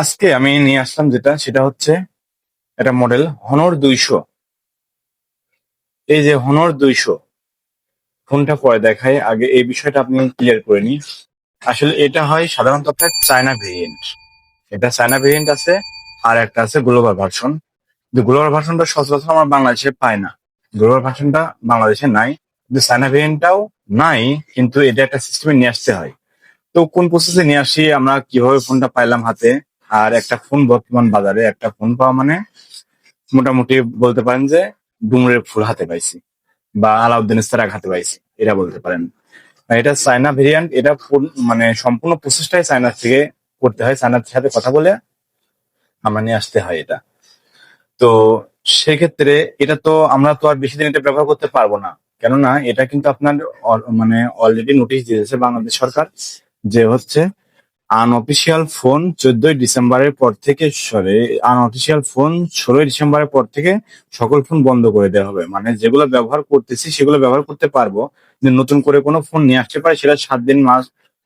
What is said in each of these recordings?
আজকে আমি নিয়ে আসলাম যেটা, সেটা হচ্ছে এটা মডেল হনর দুইশো। এই যে হনর দুইশো ফোনটা পরে দেখায় আগে এই বিষয়টা আপনি ক্লিয়ার করে নিন। আসলে এটা হয় সাধারণত আপনার চায়না ভেরিয়েন্ট এটা চায়না ভেরিয়েন্ট আছে, আর একটা আছে গ্লোবাল ভার্সন গ্লোবাল ভার্সনটা সচরাচর আমরা বাংলাদেশে পাই না। গ্লোবাল ভার্সনটা বাংলাদেশে নাই। কিন্তু চায়না ভেরিয়েন্টটাও নাই, কিন্তু এটা একটা সিস্টেমে নিয়ে আসতে হয়। তো কোন প্রসেসে নিয়ে আসি, আমরা কীভাবে ফোনটা পাইলাম হাতে? আর একটা ফোন বর্তমান বাজারে একটা ফোন পাওয়া মানে মোটামুটি বলতে পারেন যে ডুমুরের ফুল হাতে পাইছি বা আলাউদ্দিন ইস্তারাক হাতে পাইছি এটা বলতে পারেন। এটা চায়না ভেরিয়েন্ট এটা মানে সম্পূর্ণ প্রসেসটাই চায়নার থেকে করতে হয়। চায়নার সাথে কথা বলে আমরা নিয়ে আসতে হয় এটা। তো সেক্ষেত্রে এটা তো আমরা তো আর বেশি দিন এটা ব্যবহার করতে পারব না। কেননা এটা কিন্তু আপনার মানে অলরেডি নোটিশ দিয়েছে বাংলাদেশ সরকার যে হচ্ছে আনঅফিসিয়াল ফোন চোদ্দই ডিসেম্বরের পর থেকে সরি আনঅফিসিয়াল ফোন ষোলোই ডিসেম্বরের পর থেকে সকল ফোন বন্ধ করে দেওয়া হবে। মানে যেগুলো ব্যবহার করতেছি সেগুলো ব্যবহার করতে পারব। নতুন করে কোনো ফোন নিয়ে আসতে পারে, সেটা সাত দিন মাস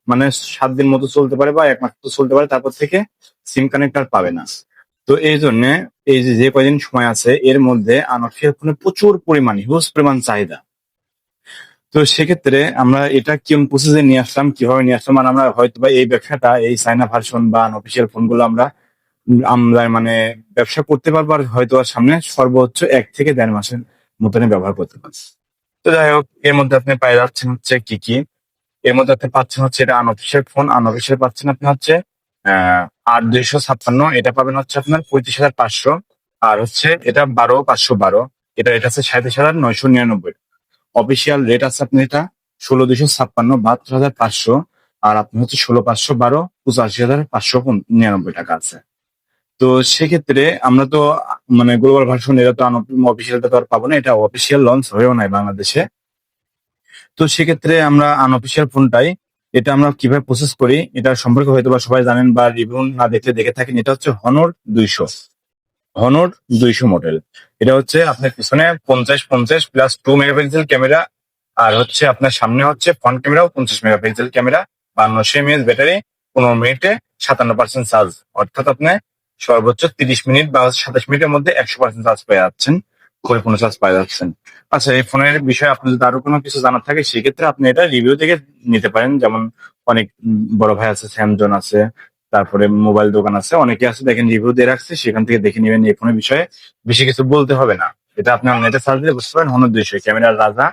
মানে সাত দিন মতো চলতে পারে বা এক মাস মতো চলতে পারে, তারপর থেকে সিম কানেক্ট আর পাবে না। তো এই জন্য এই যে যে কয়দিন সময় আছে, এর মধ্যে আনঅফিসিয়াল ফোনে প্রচুর পরিমাণ হিউজ পরিমাণ চাহিদা। তো সেক্ষেত্রে আমরা এটা কোন প্রসেসে নিয়ে আসলাম, কীভাবে নিয়ে আসলাম? আর আমরা হয়তো বা এই ব্যবসাটা এই চাইনা ভার্সন বা আনঅফিসিয়াল ফোনগুলো আমরা আমরা মানে ব্যবসা করতে পারব আর হয়তো আর সামনে সর্বোচ্চ এক থেকে দেড় মাসের মতনই ব্যবহার করতে পারছি তো যাই হোক, এর মধ্যে আপনি পাই যাচ্ছেন হচ্ছে কি কি? এর মধ্যে আপনি পাচ্ছেন হচ্ছে এটা আনঅফিসিয়াল ফোন আনঅফিসিয়াল পাচ্ছেন আপনি হচ্ছে আট দুইশো ছাপ্পান্ন, এটা পাবেন হচ্ছে আপনার পঁয়ত্রিশ হাজার পাঁচশো, আর হচ্ছে এটা বারো পাঁচশো বারো, এটা এটা হচ্ছে সাঁত্রিশ হাজার নয়শো নিরানব্বই। অফিসিয়াল রেট আছে আপনি এটা ষোলো দুশো ছাপ্পান্ন, বাহাত্তর হাজার পাঁচশো আর আপনি হচ্ছে ষোলো পাঁচশো বারো, পঁচাশি হাজার পাঁচশো নিরানব্বই টাকা আছে। তো সেক্ষেত্রে আমরা তো মানে গ্লোবাল ভার্সন এটা তো অফিসিয়ালটা তো আর পাবো না, এটা অফিসিয়াল লঞ্চ হয়েও নাই বাংলাদেশে। তো সেক্ষেত্রে আমরা আনঅফিসিয়াল ফোনটাই এটা আমরা কীভাবে প্রসেস করি, এটা সম্পর্কে হয়তো বা সবাই জানেন বা রিভিউ না দেখলে দেখে থাকেন, এটা হচ্ছে হনর দুইশো। হনর দুইশো মডেল এটা হচ্ছে আপনার পিছনে পঞ্চাশ পঞ্চাশ প্লাস টু মেগাপিক্সেল ক্যামেরা আর হচ্ছে আপনার সামনে হচ্ছে ফ্রন্ট ক্যামেরাও পঞ্চাশ মেগাপিক্সেল ক্যামেরা বান্নশো এমএএস ব্যাটারি পনেরো মিনিটে সাতান্ন পার্সেন্ট চার্জ অর্থাৎ আপনি সর্বোচ্চ তিরিশ মিনিট বা সাতাশ মিনিটের মধ্যে একশো পার্সেন্ট চার্জ পেয়ে যাচ্ছেন পরিপূর্ণ চার্জ পেয়ে যাচ্ছেন আচ্ছা এই ফোনের বিষয়ে আপনার যদি আরও কোনো কিছু জানার থাকে, সেক্ষেত্রে আপনি এটা রিভিউ থেকে নিতে পারেন। যেমন অনেক বড় ভাই আছে স্যামজন আছে তারপরে মোবাইল দোকান আছে, অনেকে আছে, দেখেন রিভিউ দিয়ে রাখছে, সেখান থেকে দেখে নেবেন এই ফোনের বিষয়ে বেশি কিছু বলতে হবে না। এটা আপনি নেটে সার্চ দিলে বুঝতে পারেন হনর দুইশো। ক্যামেরার রাজা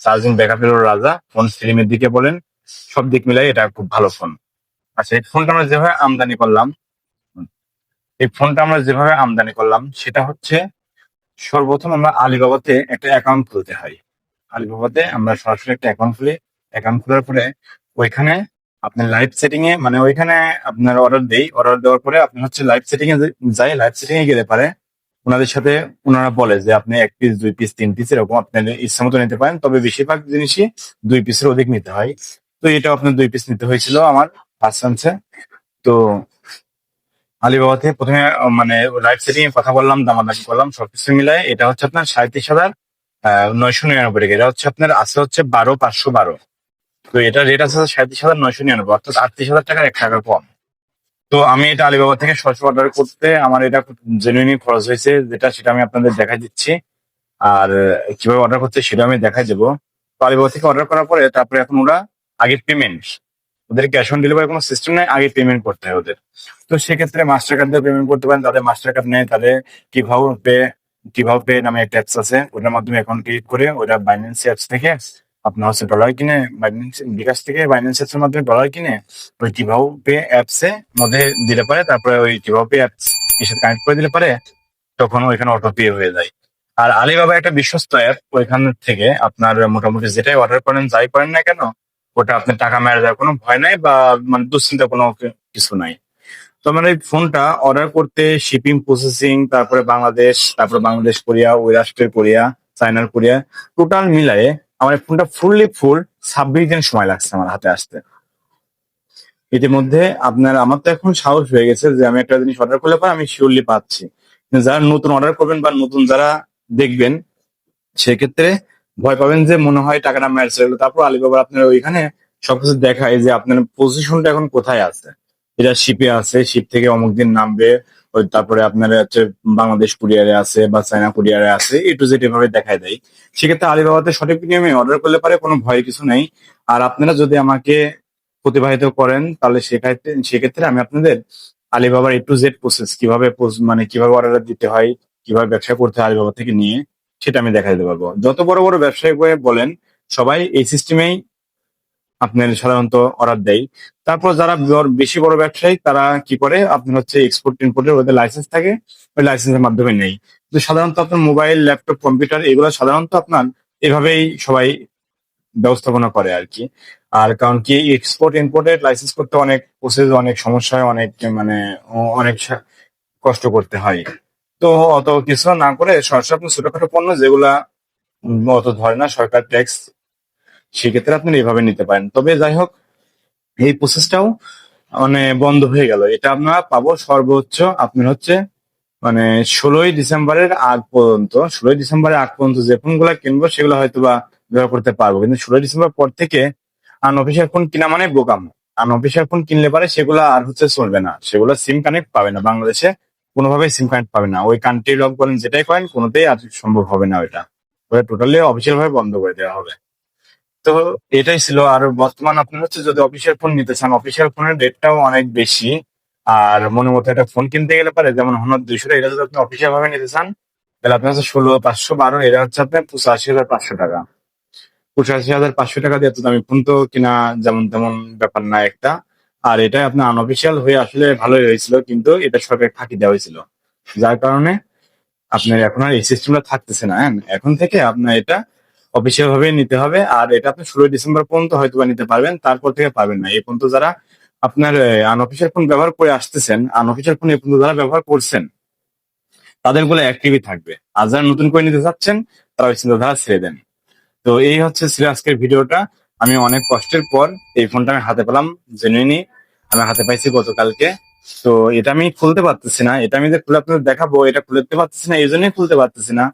চার্জিং ব্যাকআপের রাজা ফোন স্লিমের দিকে বলেন, সব দিক মিলাই এটা খুব ভালো ফোন আচ্ছা এই ফোনটা আমরা যেভাবে আমদানি করলাম, এই ফোনটা আমরা যেভাবে আমদানি করলাম, সেটা হচ্ছে সর্বপ্রথম আমরা আলিবাবাতে একটা অ্যাকাউন্ট খুলতে হয়। আলিবাবাতে আমরা সরাসরি একটা অ্যাকাউন্ট খুলি অ্যাকাউন্ট খোলার পরে ওইখানে আপনার লাইভ সেটিং এ মানে ওইখানে আপনার অর্ডার দেই অর্ডার দেওয়ার পরে আপনি হচ্ছে লাইভ সেটিং এ যাই লাইভ সেটিং এ গেলে পারে, ওনাদের সাথে ওনারা বলে যে আপনি এক পিস দুই পিস তিন পিস এরকম আপনার ইচ্ছা মতো নিতে পারেন, তবে বেশিরভাগ জিনিসই দুই পিসের অধিক নিতে হয়। তো এটা আপনার দুই পিস নিতে হয়েছিল আমার ফার্স্ট চান্সে তো আলিবাবাতে প্রথমে মানে লাইভ সেটিং এ কথা বললাম, দামাদামি করলাম, সবকিছু মিলায় এটা হচ্ছে আপনার সাঁত্রিশ হাজার নয়শো নিরানব্বই টাকা। এটা হচ্ছে আপনার, আছে হচ্ছে বারো, পাঁচশো বারো। তো এটা রেট আছে সাঁত্রিশ হাজার নয়শো নিরানব্বই, অর্থাৎ আটত্রিশ হাজার টাকার এক টাকা কম। তো আমি এটা আলিবাবা থেকে সরাসরি অর্ডার করতে আমার এটা জেনুইনই খরচ হয়েছে, যেটা সেটা আমি আপনাদের দেখাই দিচ্ছি। আর কীভাবে অর্ডার করতে সেটা আমি দেখাই দেবো। তো আলিবাবা থেকে অর্ডার করার পরে তারপরে এখন ওরা আগে পেমেন্ট ওদের ক্যাশ অন ডেলিভারি কোনো সিস্টেম নেই আগে পেমেন্ট করতে হয় ওদের। তো সেক্ষেত্রে মাস্টার কার্ড দিয়ে পেমেন্ট করতে পারেন, তাদের মাস্টার কার্ড নেই তাদের কীভাবে পে কীভাবে পে নামে একটা অ্যাপস আছে, ওটার মাধ্যমে অ্যাকাউন্ট ক্রিয়েট করে ওটা বাইন্যান্স অ্যাপস থেকে আপনার হচ্ছে ডলার কিনে বিকাশ থেকে বাইন্যান্স মাধ্যমে ডলার কিনে ওই কীভাবে পে অ্যাপস এ মধ্যে দিলে পারে তারপরে ওই কীভাবে পে অ্যাপস এর সাথে কানেক্ট করে দিলে পারে তখন ওইখানে অটো পে হয়ে যায়। আর আলিবাবা একটা বিশ্বস্ত অ্যাপ ওইখান থেকে আপনার মোটামুটি যেটাই অর্ডার করেন, যাই করেন না কেন, ওটা আপনার টাকা মেরে দেওয়ার কোনো ভয় নাই বা মানে দুশ্চিন্তা কোনো কিছু নাই। তো আমার এই ফোনটা অর্ডার করতে শিপিং প্রসেসিং তারপরে বাংলাদেশ তারপরে বাংলাদেশ, কোরিয়া, ওই রাষ্ট্রের কোরিয়া, চায়নার কোরিয়া টোটাল মিলায়ে আমার ফোনটা ফুললি ফুল, ছাব্বিশ দিন সময় লাগছে আমার হাতে আসতে। ইতিমধ্যে আপনার, আমার তো এখন সাহস হয়ে গেছে যে আমি একটা জিনিস অর্ডার করলে পর আমি শিওরলি পাচ্ছি। যারা নতুন অর্ডার করবেন বা নতুন যারা দেখবেন, সেক্ষেত্রে ভয় পাবেন যে মনে হয় টাকাটা ম্যাচ হলো তারপর আলিবাবা আপনার ওইখানে সবকিছু দেখায় যে আপনার পজিশনটা এখন কোথায় আছে। এটা শিপে আছে শিপ থেকে অমুক দিন নামবে তারপরে আপনার হচ্ছে বাংলাদেশ কুরিয়ারে আছে বা চায়না কুরিয়ারে আছে এ টু জেড এভাবে দেখায় দেয়। সেক্ষেত্রে আলিবাবাতে সঠিক নিয়মে অর্ডার করলে পারে কোনো ভয় কিছু নেই। আর আপনারা যদি আমাকে প্রতিবাহিত করেন, তাহলে সেক্ষেত্রে সেক্ষেত্রে আমি আপনাদের আলিবাবার এ টু জেড প্রসেস কীভাবে মানে কীভাবে অর্ডার দিতে হয়, কীভাবে ব্যবসা করতে হয় আলিবাবা থেকে নিয়ে, সেটা আমি দেখা দিতে পারব যত বড় বড় ব্যবসায়ী বলেন, সবাই এই সিস্টেমেই আপনার সাধারণত অর্ডার দেয়। তারপর যারা বেশি বড় ব্যবসায়ী, তারা কি করে? আপনার হচ্ছে এক্সপোর্ট ইম্পোর্টের ওদের লাইসেন্স থাকে, ওই লাইসেন্সের মাধ্যমে নেই কিন্তু সাধারণত আপনার মোবাইল ল্যাপটপ কম্পিউটার এগুলো সাধারণত আপনার এভাবেই সবাই ব্যবস্থাপনা করে আর কি। আর কারণ কি এক্সপোর্ট ইম্পোর্টের লাইসেন্স করতে অনেক প্রসেস অনেক সমস্যা অনেক মানে অনেক কষ্ট করতে হয়। তো অত কিছু না করে সরাসরি আপনার ছোটখাটো পণ্য যেগুলা অত ধরে না, সরকার ট্যাক্স সেক্ষেত্রে আপনি এইভাবে নিতে পারেন। তবে যাই হোক, এই প্রসেসটাও মানে বন্ধ হয়ে গেল। এটা আমরা পাবো সর্বোচ্চ আপনার হচ্ছে মানে ষোলোই ডিসেম্বরের আগ পর্যন্ত। ষোলোই ডিসেম্বরের আগ পর্যন্ত যে ফোনগুলো কিনবো, সেগুলো হয়তো বা ব্যবহার করতে পারব। কিন্তু ষোলোই ডিসেম্বর পর থেকে আন আনঅফিসিয়াল ফোন কিনা মানে বোকাম। আন আনঅফিসিয়াল ফোন কিনলে পারে সেগুলো আর হচ্ছে চলবে না। সেগুলো সিম কানেক্ট পাবে না। বাংলাদেশে কোনোভাবে সিম কানেক্ট পাবে না। ওই কান্ট্রি লক বলেন, যেটাই করেন, কোনোতেই আর সম্ভব হবে না ওইটা। ওটা টোটালি অফিসিয়াল ভাবে বন্ধ করে দেওয়া হবে। তো এটাই ছিল। আর বর্তমান আপনার হচ্ছে যদি অফিসিয়াল ফোন নিতে চান অফিসিয়াল ফোনের রেটটাও অনেক বেশি। আর মনে মতো একটা ফোন কিনতে গেলে পারে, যেমন হনার দুইশো এটা যদি আপনি অফিসিয়াল ভাবে নিতে চান, তাহলে আপনার হচ্ছে ষোলো, পাঁচশো, বারো, এটা হচ্ছে আপনার পঁচাশি হাজার পাঁচশো টাকা। পঁচাশি হাজার পাঁচশো টাকা দিয়ে এত দামি ফোন তো কিনা যেমন তেমন ব্যাপার না একটা। আর এটা আপনার আনঅফিসিয়াল হয়ে আসলে ভালোই হয়েছিল, কিন্তু এটা সরকার ফাঁকি দেওয়া হয়েছিল। যার কারণে আপনার এখন আর এই সিস্টেমটা থাকতেছে না হ্যাঁ। এখন থেকে আপনার এটা অফিসিয়াল ভাবে নিতে হবে। আর এটা আপনি ষোলোই ডিসেম্বর পর্যন্ত হয়তো নিতে পারবেন, তারপর থেকে পারবেন না। এই পর্যন্ত যারা আপনার আনঅফিসিয়াল ফোন ব্যবহার করে আসতেছেন আনঅফিসিয়াল ফোন এই পর্যন্ত যারা ব্যবহার করছেন তাদেরগুলো অ্যাক্টিভই থাকবে। আর যারা নতুন করে নিতে চাচ্ছেন, তারা ওই চিন্তাধারা ছেড়ে দেন। তো এই হচ্ছে ছিল আজকের ভিডিওটা। আমি অনেক কষ্টের পর এই ফোনটা আমি হাতে পেলাম জেনুইনি আমি হাতে পাইছি গতকালকে। তো এটা আমি খুলতে পারতেছি না। এটা আমি যে খুলে আপনাদের দেখাবো, এটা খুলতে পারতেছি না, এই জন্যই খুলতে পারতেছি না।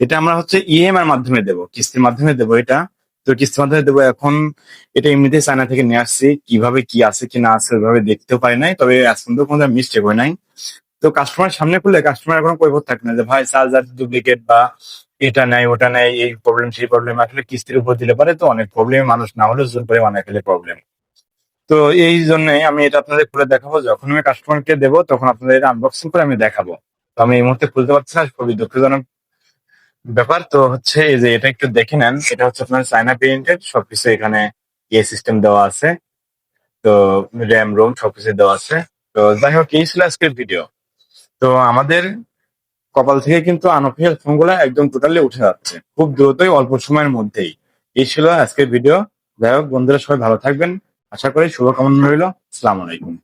এটা আমরা হচ্ছে ইএমআই এর মাধ্যমে দেবো, কিস্তির মাধ্যমে দেবো এটা। তো কিস্তির মাধ্যমে দেবো এখন, এটা এমনিতেই চায়না থেকে নিয়ে আসছি, কীভাবে কি আছে, কি না আছে ওইভাবে দেখতেও পারি নাই, তবে এখন পর্যন্ত কোনো মিস্টেক হয় নাই। তো কাস্টমার সামনে খুললে কাস্টমার কোনো কৈফত থাকে না যে, ভাই চার্জার ডুপ্লিকেট বা এটা নাই, ওটা নাই, এই প্রবলেম সেই প্রবলেম আসলে কিস্তির উপর দিলে পারে। তো অনেক প্রবলেম মানুষ না হলেও জোর করে ফেলে প্রবলেম তো এই জন্য আমি এটা আপনাদের খুলে দেখাবো, যখন আমি কাস্টমারকে দেবো, তখন আপনাদের আনবক্সিং করে আমি দেখাবো। তো আমি এই মুহূর্তে খুলতে পারছি না, খুবই দুঃখজনক ব্যাপার তো হচ্ছে এই যে এটা একটু দেখে নেন, এটা হচ্ছে আপনার চাইনা প্রিন্টেড সবকিছু এখানে ইয়ে সিস্টেম দেওয়া আছে। তো র্যাম রোম সবকিছু দেওয়া আছে। তো যাই হোক, এই ছিল আজকের ভিডিও তো আমাদের কপাল থেকে কিন্তু আনঅফিসিয়াল ফোনগুলো একদম টোটালি উঠে যাচ্ছে, খুব দ্রুতই, অল্প সময়ের মধ্যেই। এই ছিল আজকের ভিডিও যাই হোক, বন্ধুরা সবাই ভালো থাকবেন। আশা করি শুভকামনা রইল। আসসালামু আলাইকুম।